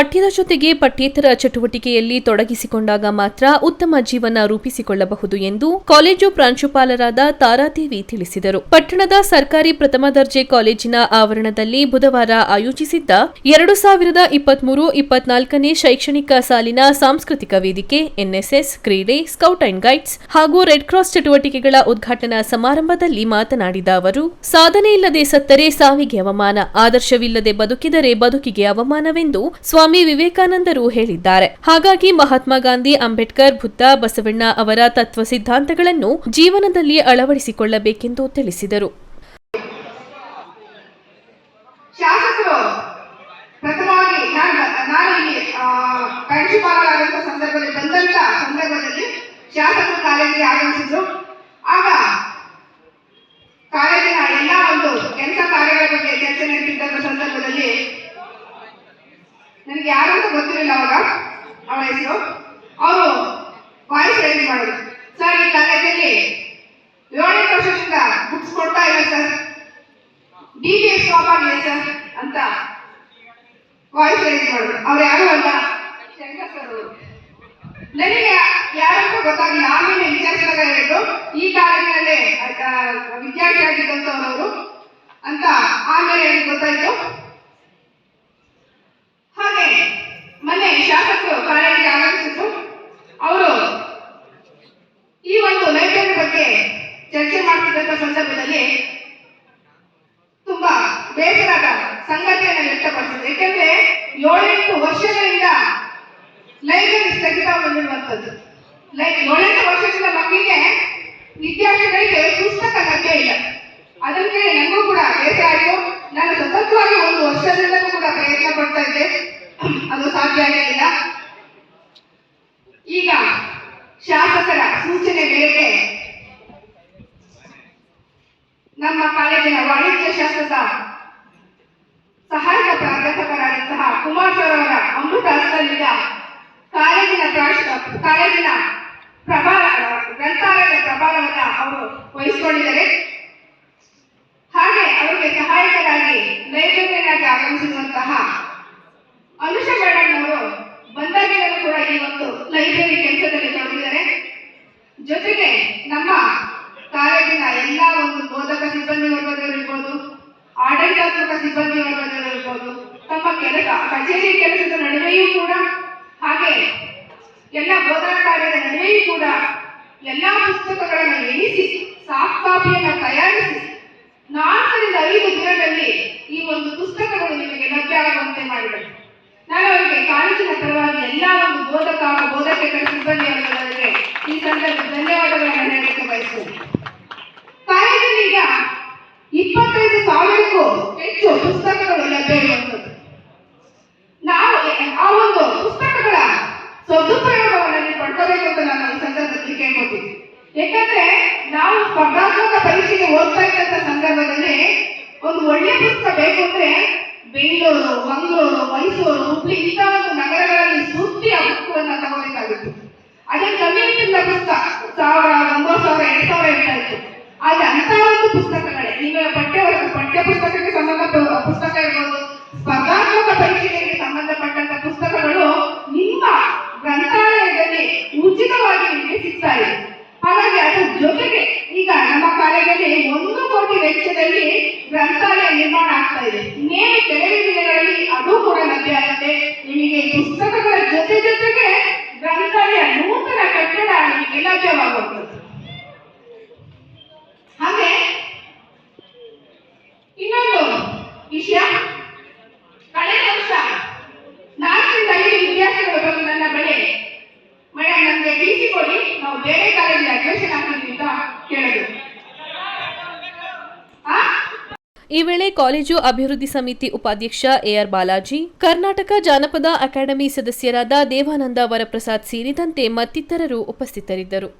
ಪಠ್ಯದ ಜೊತೆಗೆ ಪಠ್ಯೇತರ ಚಟುವಟಿಕೆಯಲ್ಲಿ ತೊಡಗಿಸಿಕೊಂಡಾಗ ಮಾತ್ರ ಉತ್ತಮ ಜೀವನ ರೂಪಿಸಿಕೊಳ್ಳಬಹುದು ಎಂದು ಕಾಲೇಜು ಪ್ರಾಂಶುಪಾಲರಾದ ತಾರಾದೇವಿ ತಿಳಿಸಿದರು. ಪಟ್ಟಣದ ಸರ್ಕಾರಿ ಪ್ರಥಮ ದರ್ಜೆ ಕಾಲೇಜಿನ ಆವರಣದಲ್ಲಿ ಬುಧವಾರ ಆಯೋಜಿಸಿದ್ದ ಎರಡು ಸಾವಿರದ ಇಪ್ಪತ್ಮೂರು ಇಪ್ಪತ್ನಾಲ್ಕನೇ ಶೈಕ್ಷಣಿಕ ಸಾಲಿನ ಸಾಂಸ್ಕೃತಿಕ ವೇದಿಕೆ, ಎನ್ಎಸ್ಎಸ್, ಕ್ರೀಡೆ, ಸ್ಕೌಟ್ ಅಂಡ್ ಗೈಡ್ಸ್ ಹಾಗೂ ರೆಡ್ ಕ್ರಾಸ್ ಚಟುವಟಿಕೆಗಳ ಉದ್ಘಾಟನಾ ಸಮಾರಂಭದಲ್ಲಿ ಮಾತನಾಡಿದ ಅವರು, ಸಾಧನೆ ಇಲ್ಲದೆ ಸತ್ತರೆ ಸಾವಿಗೆ ಅವಮಾನ, ಆದರ್ಶವಿಲ್ಲದೆ ಬದುಕಿದರೆ ಬದುಕಿಗೆ ಅವಮಾನವೆಂದು ಸ್ವಾಮಿ ವಿವೇಕಾನಂದರು ಹೇಳಿದ್ದಾರೆ. ಹಾಗಾಗಿ ಮಹಾತ್ಮ ಗಾಂಧಿ, ಅಂಬೇಡ್ಕರ್, ಬುದ್ಧ, ಬಸವಣ್ಣ ಅವರ ತತ್ವ ಸಿದ್ಧಾಂತಗಳನ್ನು ಜೀವನದಲ್ಲಿ ಅಳವಡಿಸಿಕೊಳ್ಳಬೇಕೆಂದು ತಿಳಿಸಿದರು. ಶಾಸಕರು ಪ್ರಥಮವಾಗಿ ನಾನು ನಾನು ಇಲ್ಲಿ ಆ, ಪ್ರಾಂಶುಪಾಲರಾದಂಥ ಸಂದರ್ಭದಲ್ಲಿ ಬಂದಂತ ಸಂದರ್ಭದಲ್ಲಿ ಶಾಸಕರು ಕಾಲೇಜಿಗೆ ಆಗಮಿಸಿದ್ರು ಆಗ ಕಾಲೇಜಿನ ಎಲ್ಲ ಒಂದು ಕೆಲಸ ಕಾರ್ಯಗಳ ಬಗ್ಗೆ ಚರ್ಚೆ ನಡೆಸಿದ್ದಂಥ ಸಂದರ್ಭದಲ್ಲಿ ನನಗೆ ಯಾರು ಗೊತ್ತಿರಲಿಲ್ಲ ಅವಾಗ? ಅವಳ ಹೆಸರು? ಅವರು ವಾಯ್ಸ್ ರೈಸ್ ಮಾಡಿದ್ರು. ಸರ್, ಈ ಕಾಲೇಜಲ್ಲಿ ಏಳನೇ ವರ್ಷದಿಂದ ಬುಕ್ಸ್ ಕೊಡ್ತಾ ಇಲ್ಲ sir. D T S stop ಆಗಿದೆ ಸರ್ ಅಂತ ವಾಯ್ಸ್ ರೈಸ್ ಮಾಡಿದ್ರು. ಅವ್ರು ಯಾರು ಅಲ್ಲ? ಶಂಕರ್ ಸರ್ ಅವರು. ನನಗೆ ಯಾರಂತ ಗೊತ್ತಾಗಿಲ್ಲ. ಆಮೇಲೆ ವಿಚಾರಿಸಿದಾಗ ಹೇಳಿದ್ರು ಈ ಕಾಲೇಜಿನಲ್ಲೇ ವಿದ್ಯಾರ್ಥಿ ಆಗಿದ್ದಂಥವ್ರವರು ಅಂತ ಆಮೇಲೆ ಗೊತ್ತಾಯ್ತು. ಹಾಗೆ ಮೊನ್ನೆ ಶಾಸಕರು ಕಾಲೇಜಿಗೆ ಆಗಮಿಸಿದ್ರು. ಅವರು ಈ ಒಂದು ಲೈಬ್ರರಿ ಬಗ್ಗೆ ಚರ್ಚೆ ಮಾಡ್ತಿದ್ದಂಥ ಸಂದರ್ಭದಲ್ಲಿ ತುಂಬಾ ಬೇಸರದ ಸಂಗತಿಯನ್ನು ವ್ಯಕ್ತಪಡಿಸಿದ್ರು. ಯಾಕೆಂದ್ರೆ ಏಳೆಂಟು ವರ್ಷಗಳಿಂದ ಲೈಬ್ರರಿ ಸ್ಥಗಿತಗೊಂಡಿರುವಂತದ್ದು ಲೈಕ್ ಏಳೆಂಟು ವರ್ಷದಿಂದ ಮಕ್ಕಳಿಗೆ ವಿದ್ಯಾರ್ಥಿಗಳಿಗೆ ಪುಸ್ತಕ ಲಭ್ಯ ಇಲ್ಲ. ಅದಕ್ಕೆ ನನಗೂ ಕೂಡ ಬೇಸರ ಆಯಿತು. ನಾನು ಸತತವಾಗಿ ಒಂದು ವರ್ಷದಿಂದಲೂ ಕೂಡ ಪ್ರಯತ್ನ ಪಡ್ತಾ ಇದ್ದೆ. ಅದು ಸಾಧ್ಯ ಆಗಲಿಲ್ಲ ಈಗ ಶಾಸಕರ ಸೂಚನೆ ಮೇರೆಗೆ ನಮ್ಮ ಕಾಲೇಜಿನ ವಾಣಿಜ್ಯ ಶಾಸ್ತ್ರದ ಸಹಾಯಕ ಪ್ರಾಧ್ಯಾಪಕರಾದಂತಹ ಕುಮಾರ್ ಸರ್ ಅವರ ಅಮೃತ ಹಸ್ತದಿಂದ ಕಾಲೇಜಿನ ಕಾಲೇಜಿನ ಪ್ರಭಾರ, ಗ್ರಂಥಾಲಯದ ಪ್ರಭಾರವನ್ನ ಅವರು ವಹಿಸಿಕೊಂಡಿದ್ದಾರೆ ಹಾಗೆ ಅವರಿಗೆ ಸಹಾಯಕರಾಗಿ ಲೈಬ್ರರಿಯನ್ನಾಗಿ ಆಗಮಿಸಿರುವಂತಹ ಅನುಷ ಮೇಡಮ್ ಅವರು ಬಂದಾಗಿನಲ್ಲೂ ಕೂಡ ಈ ಒಂದು ಲೈಬ್ರರಿ ಕೆಲಸದಲ್ಲಿ ತೊಡಗಿದ್ದಾರೆ ಜೊತೆಗೆ ನಮ್ಮ ಕಾಲೇಜಿನ ಎಲ್ಲ ಒಂದು ಬೋಧಕ ಸಿಬ್ಬಂದಿ ವರ್ಗದವರಿರ್ಬೋದು ಆಡಳಿತಾತ್ಮಕ ಸಿಬ್ಬಂದಿ ವರ್ಗದವರಿರ್ಬೋದು ತಮ್ಮ ಕೆಲಸ, ಕಚೇರಿ ಕೆಲಸದ ನಡುವೆಯೂ ಕೂಡ, ಹಾಗೆ ಎಲ್ಲ ಬೋಧನಾ ಕಾರ್ಯದ ನಡುವೆಯೂ ಕೂಡ ಎಲ್ಲ ಪುಸ್ತಕಗಳನ್ನು ಎಣಿಸಿ, ಸಾಫ್ಟ್ ಕಾಪಿಯನ್ನು ತಯಾರಿಸಿ, ನಾಲ್ಕರಿಂದ ಐದು ದಿನದಲ್ಲಿ ಈ ಒಂದು ಪುಸ್ತಕಗಳು ನಿಮಗೆ ಲಭ್ಯ ಆಗುವಂತೆ ಮಾಡಿದರು. ನಾನು ಅವರಿಗೆ ಕಾಲೇಜಿನ ಪರವಾಗಿ ಎಲ್ಲ ಒಂದು ಬೋಧಕ ಬೋಧಕೇತರ ಸಿಬ್ಬಂದಿ ವರ್ಗದವರಿಗೆ ಈ ಸಂದರ್ಭ ಧನ್ಯವಾದಗಳನ್ನು ಹೇಳಲಿಕ್ಕೆ ಬಯಸ್ತೇನೆ. ಕಾಲೇಜಿನಲ್ಲಿ ಈಗ ಇಪ್ಪತ್ತೈದು ಸಾವಿರಕ್ಕೂ ಹೆಚ್ಚು ಪುಸ್ತಕಗಳು ಲಭ್ಯ ಇರುವಂಥದ್ದು. ನಾವು ಆ ಒಂದು ಪುಸ್ತಕಗಳ ಸದುಪಯೋಗಗಳನ್ನು ಪಡ್ಕೋಬೇಕು ಅಂತ ನಾನು ಈ ಸಂದರ್ಭದಲ್ಲಿ ಕೇಳ್ಕೊತೀನಿ. ಯಾಕಂದ್ರೆ ನಾವು ಸ್ಪರ್ಧಾತ್ಮಕ ಪರೀಕ್ಷೆಗೆ ಓದ್ತಾ ಇದ್ದಂತ ಸಂದರ್ಭದಲ್ಲಿ ಒಂದು ಒಳ್ಳೆ ಪುಸ್ತಕ ಬೇಕು ಅಂದ್ರೆ ಬೆಂಗಳೂರು, ಮಂಗಳೂರು, ಮೈಸೂರು, ಹುಬ್ಳಿ ಇಂಥ ಒಂದು ನಗರಗಳಲ್ಲಿ ಸುತ್ತಿ ಆ ತಗೋಬೇಕಾಗಿತ್ತು. ಅದೇ ಕಮ್ಮಿ ಇರ್ತಿಲ್ಲ ಪುಸ್ತಕ ಸಾವಿರ ಒಂಬತ್ತು ಸಾವಿರ ಎರಡು ಸಾವಿರ ಇರ್ತಾ ಇತ್ತು ಅಂತ ಒಂದು ಪುಸ್ತಕಗಳೇ ಈಗ ಪಠ್ಯ ಪಠ್ಯ ಪುಸ್ತಕಕ್ಕೆ ಸಂಬಂಧ ಪುಸ್ತಕ ಇರ್ಬೋದು, ಸ್ಪರ್ಧಾತ್ಮಕ ಪರೀಕ್ಷೆಗೆ ಸಂಬಂಧಪಟ್ಟಂತ ಪುಸ್ತಕಗಳು ನಿಮ್ಮ ಗ್ರಂಥಾಲಯದಲ್ಲಿ ಉಚಿತವಾಗಿ ನಿಮಗೆ ಸಿಗ್ತಾ ಇದೆ. ಹಾಗಾಗಿ ಅದ್ರ ಜೊತೆಗೆ ಈಗ ನಮ್ಮ ಕಾಲೇಜಲ್ಲಿ ಒಂದು ಕೋಟಿ ವೆಚ್ಚದಲ್ಲಿ ಗ್ರಂಥಾಲಯ ನಿರ್ಮಾಣ ಆಗ್ತಾ ಇದೆ. ಇನ್ನೇನು ಕೆಲವೇ ದಿನಗಳಲ್ಲಿ ಅದು ಕೂಡ ಲಭ್ಯ ಆಗುತ್ತೆ. ನಿಮಗೆ ಪುಸ್ತಕಗಳ ಜೊತೆ ಜೊತೆಗೆ ಗ್ರಂಥಾಲಯ ನೂತನ ಕಟ್ಟಡ ನಿಮಗೆ ಲಭ್ಯವಾಗುತ್ತದೆ ಹಾಗೆ ಇನ್ನೊಂದು ವಿಷಯ. ಕಳೆದ ವರ್ಷ ನಾಲ್ಕರಿಂದ ಐದು ವಿದ್ಯಾರ್ಥಿಗಳು ಬಂದು ನನ್ನ ಬಳಿ, ಮೇಡಮ್ ನಮಗೆ ಟಿ ಸಿ ಕೊಡಿ, ನಾವು ಬೇರೆ ಕಾಲೇಜಿಗೆ ಅಡ್ಮಿಷನ್ ಆಗ್ತೀವಿ ಅಂತ ಕೇಳಿದ್ರು ಆ? ಈ ವೇಳೆ ಕಾಲೇಜು ಅಭಿವೃದ್ಧಿ ಸಮಿತಿ ಉಪಾಧ್ಯಕ್ಷ ಎಆರ್ ಬಾಲಾಜಿ, ಕರ್ನಾಟಕ ಜಾನಪದ ಅಕಾಡೆಮಿ ಸದಸ್ಯರಾದ ದೇವಾನಂದ ವರಪ್ರಸಾದ್ ಸೇರಿದಂತೆ ಮತ್ತಿತರರು ಉಪಸ್ಥಿತರಿದ್ದರು.